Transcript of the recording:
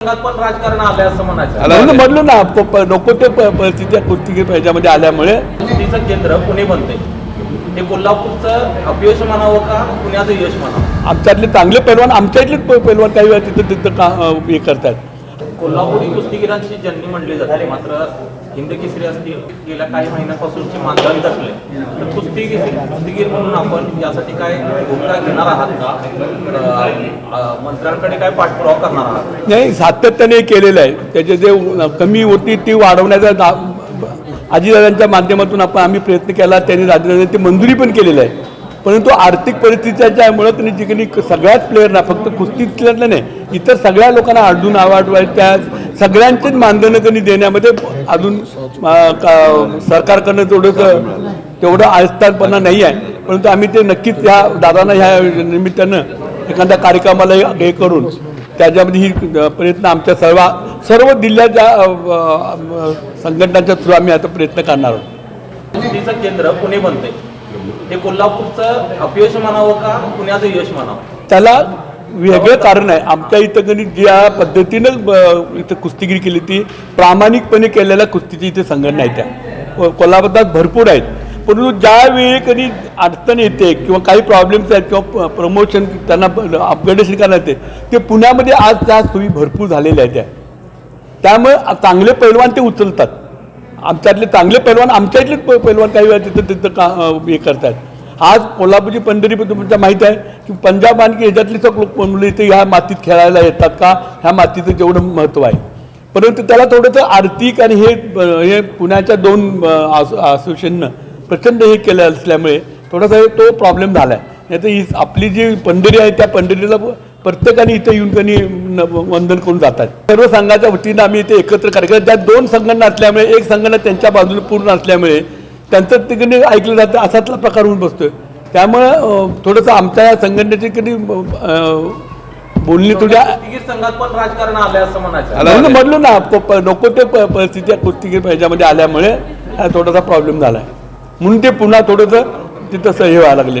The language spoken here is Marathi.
पण राजकारण आलंय असं म्हणायचं. म्हणून ना प- प- नको ते प- परिस्थिती कुस्तीगीर ह्याच्यामध्ये आल्यामुळे. कुस्तीचं केंद्र पुणे बनते हे कोल्हापूरचं अपयश म्हणावं का पुण्याचं यश म्हणावं? आमच्यातले चांगले पैलवान आमच्या इथले प- पैलवान काही वेळा तिथं तिथं का अं, हे करतात. कोल्हापुरी कुस्तीगिरांची जननी म्हणली जाते मात्र हिंद केसरी असतील गेल्या काही महिन्यापासूनचे मानधन थकले तर कुस्ती कुस्तीगीर म्हणून आपण यासाठी काय भूमिका घेणार आहात का? मंत्र्यांकडे काय पाठपुरावा करणार आहात? नाही सातत्याने केलेलं आहे. त्याचे जे कमी होती ती वाढवण्याचा दा- आजीदादांच्या माध्यमातून आपण आम्ही प्रयत्न केला त्यांनी ते मंजुरी पण केलेलं आहे. परंतु आर्थिक परिस्थितीच्यामुळे त्यांनी जिकडे सगळ्याच प्लेयरना फक्त कुस्तीतल्या नाही इतर सगळ्या लोकांना अडून आवाडवाय त्या सगळ्यांचेच मानधनं त्यांनी देण्यामध्ये अजून का- सरकारकडनं थोडंसं तेवढं आस्थानपणा नाही आहे. परंतु आम्ही ते नक्कीच या दादांना ह्या निमित्तानं एखाद्या कार्यक्रमाला हे करून त्याच्यामध्ये ही प्रयत्न आमच्या सर्व सर्व जिल्ह्याच्या संघटनांच्या थ्रू आम्ही आता प्रयत्न करणार आहोत. केंद्र पुणे बनते हे कोल्हापूरचं अपयश म्हणावं का? पुण्याचं यश म्हणावं? त्याला वेगळं कारण आहे. आमच्या इथं कधी ज्या पद्धतीनं इथं कुस्तीगिरी केली ती प्रामाणिकपणे केलेल्या कुस्तीची इथे संघटना आहेत त्या. को- कोल्हापुरात भरपूर आहेत. परंतु ज्यावेळी कधी अडचण येते किंवा काही प्रॉब्लेम्स आहेत किंवा प्रमोशन त्यांना अपग्रेडेशन करण्यात येते ते पुण्यामध्ये आज त्या सोयी भरपूर झालेल्या आहेत त्या. त्यामुळे चांगले पैलवान ते उचलतात. आमच्यातले चांगले पैलवान आमच्या इथलेच पैलवान काही वेळा तिथं तिथं का हे करतात. आज कोल्हापूरची पंढरी तुमच्या माहीत आहे की पंजाब आणखी ह्याच्यातली लोक मुलं इथे ह्या मातीत खेळायला येतात का? ह्या मातीचं जेवढं महत्त्व आहे. परंतु त्याला थोडंसं आर्थिक आणि हे हे पुण्याच्या दोन असो- असोसिएशननं प्रचंड हे केलं असल्यामुळे थोडासा हे तो प्रॉब्लेम झाला आहे नाही तर ही आपली जी पंढरी आहे त्या पंढरीला प्रत्येकाने इथं येऊन त्यांनी वंदन करून जातात. सर्व संघाच्या वतीनं आम्ही इथे एकत्र कार्यक्रम त्या दोन संघटना असल्यामुळे एक संघटना त्यांच्या बाजूने पूर्ण असल्यामुळे त्यांचं तिकडे ऐकलं जातं असातला प्रकार होऊन बसतोय. त्यामुळं थोडंसं आमच्या या संघटनेची कधी बोलणी तुझ्या संघात पण राजकारण असं म्हणायचं. म्हटलं ना नको ते प- परिस्थिती कुस्तीगीर ह्याच्यामध्ये आल्यामुळे हा थोडासा प्रॉब्लेम झाला आहे म्हणून ते पुन्हा थोडंसं तिथं हे व्हायला लागले.